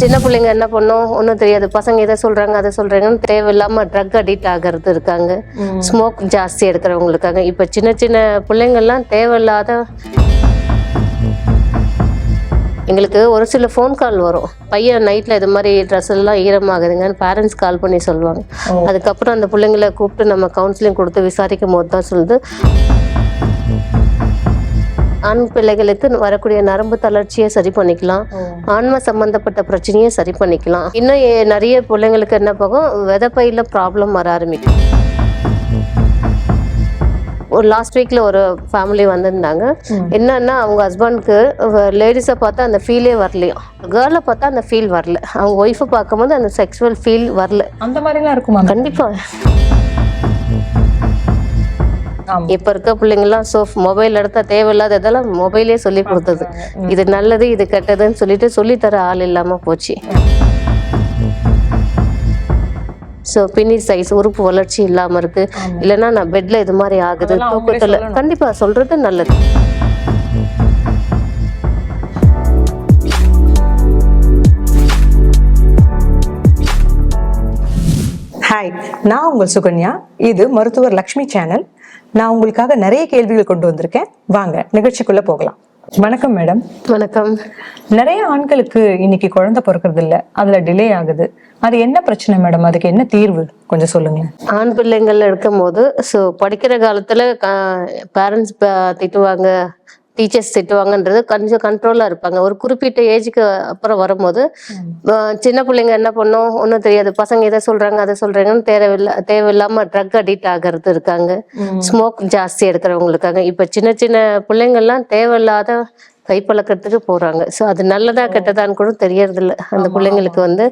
சின்ன பிள்ளைங்க என்ன பண்ணும்? ஒன்றும் தெரியாது. பசங்க எதை சொல்றாங்க அதை சொல்றாங்கன்னு தேவையில்லாம ட்ரக் அடிக்ட் ஆகிறது இருக்காங்க. ஸ்மோக் ஜாஸ்தி எடுக்கிறவங்க இருக்காங்க இப்போ சின்ன சின்ன பிள்ளைங்கள்லாம் தேவையில்லாத எங்களுக்கு ஒரு சில ஃபோன் கால் வரும். பையன் நைட்டில் இது மாதிரி ட்ரெஸ் எல்லாம் ஈரமாகுதுங்கன்னு பேரண்ட்ஸ் கால் பண்ணி சொல்லுவாங்க. அதுக்கப்புறம் அந்த பிள்ளைங்களை கூப்பிட்டு நம்ம கவுன்சிலிங் கொடுத்து விசாரிக்கும் போது தான் சொல்லுது. ஆண் பிள்ளைகளுக்கு வரக்கூடிய நரம்பு தளர்ச்சியை சரி பண்ணிக்கலாம். ஆன்ம சம்பந்தப்பட்ட பிரச்சனையை சரி பண்ணிக்கலாம். இன்னும் நிறைய பிள்ளைங்களுக்கு என்ன போகும்? விதப்பையில ப்ராப்ளம் வர ஆரம்பிக்கும். ஒரு லாஸ்ட் வீக்ல ஒரு ஃபேமிலி வந்திருந்தாங்க. என்னன்னா அவங்க ஹஸ்பண்ட்க்கு லேடிஸை பார்த்தா அந்த ஃபீலே வரலையும் கேர்ளை பார்த்தா அந்த ஃபீல் வரல. அவங்க ஒய்ஃபை பார்க்கும்போது அந்த செக்ஷுவல் ஃபீல் வரல. அந்த மாதிரிலாம் இருக்குமா? கண்டிப்பா. ஆமா. இப்ப இருக்க பிள்ளைங்கலாம் சோ மொபைல் எடுத்தா தேவையில்லாத இதெல்லாம் மொபைலே சொல்லி கொடுத்தது. இது நல்லது இது கெட்டதுன்னு சொல்லிட்டு சொல்லித்தர ஆள் இல்லாம போச்சு. ஸோ பின்னி சைஸ் உறுப்பு வளர்ச்சி இல்லாம இருக்கு. இல்லைன்னா நான் பெட்ல இது மாதிரி ஆகுது. தூக்கத்துல சொல்லணும். கண்டிப்பா சொல்றது நல்லது. ஹாய் நான் உங்கள் சுகன்யா. இது மருத்துவர் லக்ஷ்மி சேனல் நான் உங்களுக்காக நிறைய கேள்விகள் கொண்டு வந்திருக்கேன். வாங்க நிகழ்ச்சிக்குள்ள போகலாம். வணக்கம் மேடம். வணக்கம். நிறைய ஆண்களுக்கு இன்னைக்கு குழந்தை பிறக்கிறது இல்ல. அதுல டிலே ஆகுது. அது என்ன பிரச்சனை மேடம்? அதுக்கு என்ன தீர்வு? கொஞ்சம் சொல்லுங்களேன். ஆண் பிள்ளைங்கள் இருக்கும் போது ஸோ படிக்கிற காலத்துல பேரண்ட்ஸ் திட்டுவாங்க. டீச்சர்ஸ் திட்டுவாங்கன்றது கொஞ்சம் கண்ட்ரோலாக இருப்பாங்க. ஒரு குறிப்பிட்ட ஏஜுக்கு அப்புறம் வரும்போது சின்ன பிள்ளைங்க என்ன பண்ணும்? ஒன்றும் தெரியாது. பசங்க எதை சொல்றாங்க அதை சொல்றாங்கன்னு தேவையில்ல தேவையில்லாம ட்ரக் அடிக்ட் ஆகிறது இருக்காங்க. ஸ்மோக் ஜாஸ்தி எடுக்கிறவங்க இருக்காங்க இப்போ சின்ன சின்ன பிள்ளைங்கள்லாம் தேவையில்லாத கைப்பழக்கத்துக்கு போறாங்க. ஸோ அது நல்லதா கெட்டதான்னு கூட தெரியறதில்ல. அந்த பிள்ளைங்களுக்கு வந்து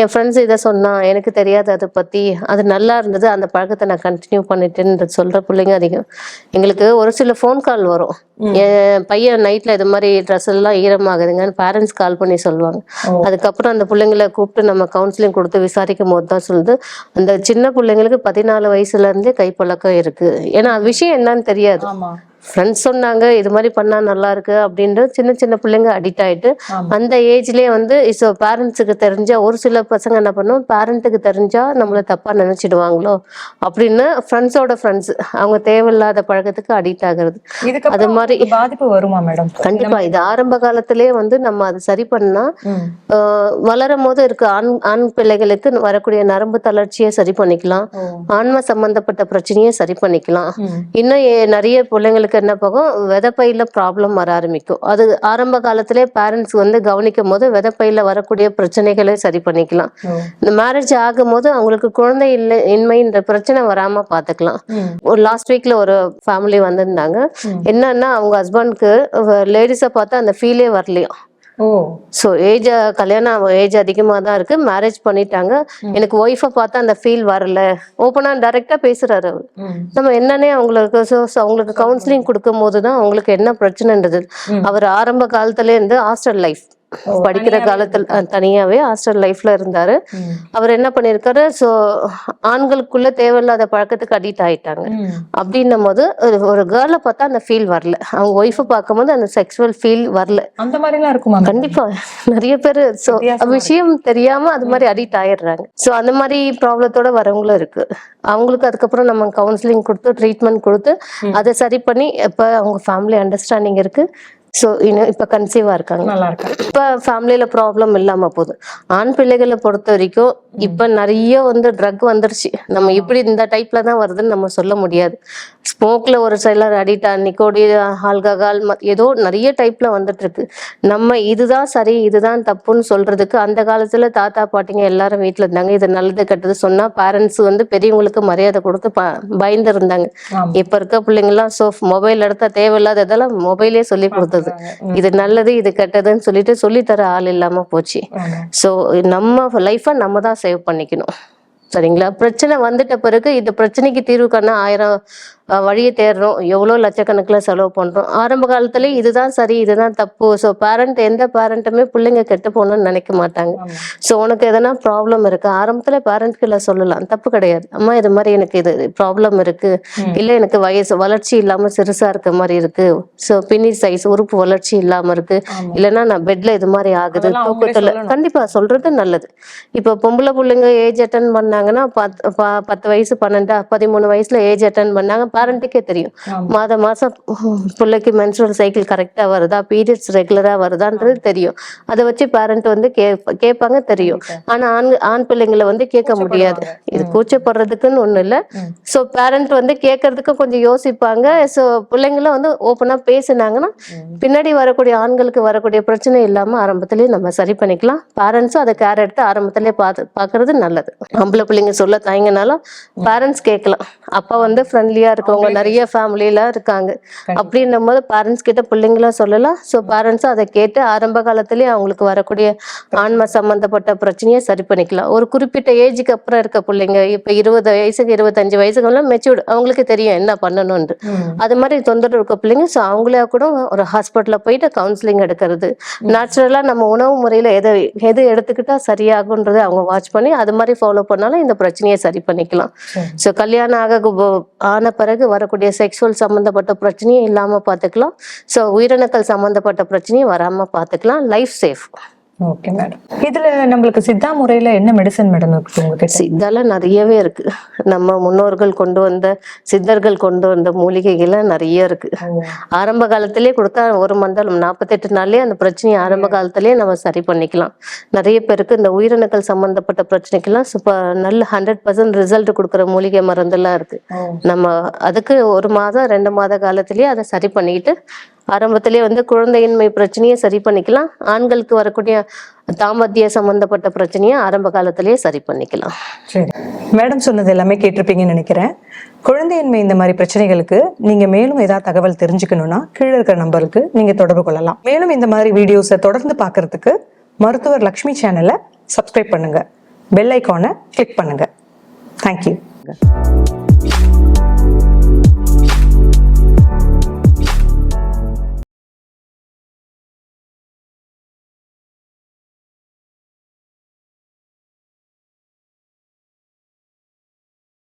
என் ஃப்ரெண்ட்ஸ் இதை சொன்னா எனக்கு தெரியாது அதை பத்தி. அது நல்லா இருந்தது அந்த பழக்கத்தை நான் கண்டினியூ பண்ணிட்டேன்னு சொல்ற பிள்ளைங்க அதிகம். எங்களுக்கு ஒரு சில ஃபோன் கால் வரும். என் பையன் நைட்ல இது மாதிரி ட்ரெஸ் எல்லாம் ஈரமாகுதுங்கன்னு பேரண்ட்ஸ் கால் பண்ணி சொல்லுவாங்க. அதுக்கப்புறம் அந்த பிள்ளைங்களை கூப்பிட்டு நம்ம கவுன்சிலிங் கொடுத்து விசாரிக்கும் போது தான் சொல்லுது. அந்த சின்ன பிள்ளைங்களுக்கு பதினாலு வயசுல இருந்தே கைப்பழக்கம் இருக்கு. ஏன்னா விஷயம் என்னன்னு தெரியாது. ஃப்ரெண்ட்ஸ் சொன்னாங்க இது மாதிரி பண்ணா நல்லா இருக்கு அப்படின்ட்டு சின்ன சின்ன பிள்ளைங்க அடிக்ட் ஆயிட்டு ஆமா. அந்த ஏஜ்லயே வந்து இப்போ பேரண்ட்ஸுக்கு தெரிஞ்சா ஒரு சில பசங்க என்ன பண்ணும் பேரண்ட்டுக்கு தெரிஞ்சா நம்மள தப்பா நினைச்சிடுவாங்களோ அப்படின்னு ஃப்ரெண்ட்ஸோட ஃப்ரெண்ட்ஸ் அவங்க தேவையில்லாத பழக்கத்துக்கு அடிக்ட் ஆகுறது அது மாதிரி பாதிப்பு வருமா மேடம் கண்டிப்பா இது ஆரம்ப காலத்திலேயே வந்து நம்ம அதை சரி பண்ணா ம். ஆஹ் வளரும் போது இருக்க ஆண் ஆண் பிள்ளைகளுக்கு வரக்கூடிய நரம்பு தளர்ச்சியை சரி பண்ணிக்கலாம். ஆன்ம சம்பந்தப்பட்ட பிரச்சனையை சரி பண்ணிக்கலாம். இன்னும் நிறைய பிள்ளைங்களுக்கு என்ன போகும்? விதப்பையில ப்ராப்ளம் வர ஆரம்பிக்கும். அது ஆரம்ப காலத்திலே பேரண்ட்ஸ் வந்து கவனிக்கும் போது விதப்பையில வரக்கூடிய பிரச்சனைகளை சரி பண்ணிக்கலாம். இந்த மேரேஜ் ஆகும்போது அவங்களுக்கு குழந்தை இல்லை இன்மைன்ற பிரச்சனை வராம பாத்துக்கலாம். ஒரு லாஸ்ட் வீக்ல ஒரு ஃபேமிலி வந்திருந்தாங்க. என்னன்னா அவங்க ஹஸ்பண்ட்க்கு லேடிஸை பார்த்தா அந்த ஃபீலே வரலையும். ஸோ ஏஜ் கல்யாணம் ஏஜ் அதிகமாக தான் இருக்கு. மேரேஜ் பண்ணிட்டாங்க. எனக்கு ஒய்ஃபை பார்த்தா அந்த ஃபீல் வரல. ஓப்பனாக டைரெக்டாக பேசுறாரு அவர். நம்ம என்னன்னே அவங்களுக்கு அவங்களுக்கு கவுன்சிலிங் கொடுக்கும் போது தான் அவங்களுக்கு என்ன பிரச்சனைன்றது. அவர் ஆரம்ப காலத்துல இருந்து ஹாஸ்டல் லைஃப் படிக்கிற காலத்துல தனியாவே ஹாஸ்டல் லைஃப்ல இருந்தாரு. அவர் என்ன பண்ணிருக்காரு? ஸோ ஆண்களுக்குள்ள தேவையில்லாத பழக்கத்துக்கு அடிக்ட் ஆயிட்டாங்க. அப்படின்னும் போது ஒரு- கேர்ளை பார்த்தா அந்த ஃபீல் வரல. அவங்க ஒய்ஃபை பார்க்கும்போது அந்த செக்ஷுவல் ஃபீல் வரல. அந்த மாதிரிலாம் இருக்குமா madam? கண்டிப்பா. நிறைய பேர் சோ விஷயம் தெரியாம அது மாதிரி அடிக்ட் ஆயிடுறாங்க. சோ அந்த மாதிரி ப்ராப்ளத்தோட வரவங்களும் இருக்கு. அவங்களுக்கு அதுக்கப்புறம் நம்ம கவுன்சிலிங் கொடுத்து ட்ரீட்மெண்ட் கொடுத்து அதை சரி பண்ணி இப்ப அவங்க ஃபேமிலி அண்டர்ஸ்டாண்டிங் இருக்கு. சோ இன்னும் இப்ப கன்சீவா இருக்காங்க. நல்லா இப்ப ஃபேமிலியில ப்ராப்ளம் இல்லாம போகுது. ஆண் பிள்ளைகளை பொறுத்த வரைக்கும் இப்ப நிறைய வந்து ட்ரக் வந்துருச்சு. நம்ம இப்படி இந்த டைப்ல தான் வருதுன்னு நம்ம சொல்ல முடியாது. ஸ்மோக்ல ஒரு சிலர் அடிக்ட் நிக்கோடி ஆல்கஹால் ஏதோ நிறைய டைப்ல வந்துட்டு இருக்கு நம்ம இதுதான் சரி இதுதான் தப்புன்னு சொல்றதுக்கு அந்த காலத்துல தாத்தா பாட்டிங்க எல்லாரும் வீட்ல இருந்தாங்க. இது நல்லது கெட்டது சொன்னா பேரண்ட்ஸ் வந்து பெரியவங்களுக்கு மரியாதை கொடுத்து ப- பயந்து இருந்தாங்க. இப்ப இருக்க பிள்ளைங்க எல்லாம் சோ மொபைல் எடுத்தா தேவையில்லாத இதெல்லாம் மொபைலே சொல்லி கொடுத்தது இது நல்லது இது கெட்டதுன்னு சொல்லிட்டு சொல்லித்தர ஆள் இல்லாம போச்சு. ஸோ நம்ம லைஃப்பை நம்ம தான் சேவ் பண்ணிக்கணும். சரிங்களா? பிரச்சனை வந்துட்ட பிறகு இந்த பிரச்சனைக்கு தீர்வு காண ஆயிரம் வழியை தேடுறோம். எவ்வளோ லட்சக்கணக்கில் செலவு பண்ணுறோம் ஆரம்ப காலத்துல இதுதான் சரி இதுதான் தப்பு. ஸோ பேரண்ட் எந்த பேரண்ட்டுமே பிள்ளைங்க கெட்டு போகணும்னு நினைக்க மாட்டாங்க. ஸோ உனக்கு எதனா ப்ராப்ளம் இருக்கு? ஆரம்பத்துல பேரண்ட்குள்ள சொல்லலாம். தப்பு கிடையாது. அம்மா இது மாதிரி எனக்கு இது ப்ராப்ளம் இருக்கு. இல்ல எனக்கு வயசு வளர்ச்சி இல்லாம சிறுசா இருக்க மாதிரி இருக்கு. ஸோ பின்னி சைஸ் உறுப்பு வளர்ச்சி இல்லாம இருக்கு. இல்லைன்னா நான் பெட்ல இது மாதிரி ஆகுது. தூக்கத்துல. கண்டிப்பா சொல்றது நல்லது. இப்போ பொம்பளை பிள்ளைங்க ஏஜ் அட்டன் பண்ணாங்கன்னா பத்து பத்து வயசு பன்னெண்டா பதிமூணு வயசுல ஏஜ் அட்டன் பண்ணாங்க. பேரண்ட்டுக்கே தெரியும். மாத மாசம் பிள்ளைக்கு மென்சுரல் சைக்கிள் கரெக்டா வருதா? பீரியட்ஸ் ரெகுலரா வருதான்றது தெரியும். அதை வச்சு பேரண்ட் வந்து கேட்பாங்க தெரியும். ஆனா ஆண் ஆண் பிள்ளைங்களை வந்து கேட்க முடியாது. இது கூச்சப்படுறதுக்குன்னு ஒண்ணு இல்ல. சோ பேரண்ட் வந்து கேட்கறதுக்கு கொஞ்சம் யோசிப்பாங்க. சோ பிள்ளைங்களும் வந்து ஓப்பனா பேசினாங்கன்னா பின்னாடி வரக்கூடிய ஆண்களுக்கு வரக்கூடிய பிரச்சனை இல்லாம ஆரம்பத்திலேயே நம்ம சரி பண்ணிக்கலாம். பேரண்ட்ஸும் அதை கேர் எடுத்து ஆரம்பத்திலேயே பார்த்து பார்க்கறது நல்லது. ஆம்பளை பிள்ளைங்க சொல்ல தயங்கினாலும் பேரண்ட்ஸ் கேட்கலாம். அப்பா வந்து ஃப்ரெண்ட்லியா இருக்கவங்க நிறைய ஃபேமிலியெல்லாம் இருக்காங்க. அப்படின்னும் போது பேரண்ட்ஸ் கிட்ட பிள்ளைங்களும் சொல்லலாம். ஸோ பேரண்ட்ஸும் அதை கேட்டு ஆரம்ப காலத்திலேயே அவங்களுக்கு வரக்கூடிய ஆன்ம சம்பந்தப்பட்ட பிரச்சனையை சரி பண்ணிக்கலாம். ஒரு குறிப்பிட்ட ஏஜுக்கு அப்புறம் இருக்க பிள்ளைங்க இப்போ இருபது வயசுக்கு இருபத்தஞ்சு வயசுக்குலாம் மெச்சூர்டு அவங்களுக்கு தெரியும் என்ன பண்ணணும்னு அது மாதிரி தொந்தரவு இருக்க பிள்ளைங்க ஸோ அவங்களே கூட ஒரு ஹாஸ்பிட்டலில் போயிட்டு கவுன்சிலிங் எடுக்கிறது. நேச்சுரலாக நம்ம உணவு முறையில் எதை எது எடுத்துக்கிட்டா சரியாகுன்றது அவங்க வாட்ச் பண்ணி அது மாதிரி ஃபாலோ பண்ணாலும் இந்த பிரச்சனையை சரி பண்ணிக்கலாம். ஸோ கல்யாணம் ஆக ஆன பிறகு வரக்கூடிய செக்ஷுவல் சம்மந்தப்பட்ட பிரச்சனையும் இல்லாமல் பார்த்துக்கலாம் ஸோ உயிரணுக்கள் சம்மந்தப்பட்ட பிரச்சனையும் வராமல் பார்த்துக்கலாம் லைஃப் சேஃப் ஓகே மேடம் இதுல நம்மளுக்கு சித்தா முறையில என்ன மெடிசன் மேடம் இருக்கு சித்தால நிறையவே இருக்கு. நம்ம முன்னோர்கள் கொண்டு வந்த சித்தர்கள் கொண்டு வந்த மூலிகைகள்லாம் நிறைய இருக்கு. ஆரம்ப காலத்திலே கொடுத்தா ஒரு மண்டலம் நாற்பத்தெட்டு நாள்லயே அந்த பிரச்சனையை ஆரம்ப காலத்திலேயே நம்ம சரி பண்ணிக்கலாம். நிறைய பேருக்கு இந்த உயிரணுக்கள் சம்பந்தப்பட்ட பிரச்சனைக்கெல்லாம் சூப்பர் நல்ல ஹண்ட்ரட் பர்சன்ட் ரிசல்ட் கொடுக்குற மூலிகை மருந்தெல்லாம் இருக்கு. நம்ம அதுக்கு ஒரு மாதம் ரெண்டு மாத காலத்திலேயே அதை சரி பண்ணிக்கிட்டு ஆரம்பத்திலே வந்து குழந்தையின்மை பிரச்சனையை சரி பண்ணிக்கலாம். ஆண்களுக்கு வரக்கூடிய தாம்பத்திய சம்பந்தப்பட்ட பிரச்சனையை ஆரம்ப காலத்திலேயே சரி பண்ணிக்கலாம். சரி. மேடம் சொன்னது எல்லாமே கேட்டிருப்பீங்கன்னு நினைக்கிறேன். குழந்தையின்மை இந்த மாதிரி பிரச்சனைகளுக்கு நீங்க மேலும் ஏதாவது தகவல் தெரிஞ்சுக்கணும்னா கீழே இருக்கிற நம்பருக்கு நீங்க தொடர்பு கொள்ளலாம். மேலும் இந்த மாதிரி வீடியோஸை தொடர்ந்து பார்க்கறதுக்கு மருத்துவர் லக்ஷ்மி சேனலை சப்ஸ்கிரைப் பண்ணுங்க. பெல் ஐக்கானை கிளிக் பண்ணுங்க. தேங்க்யூ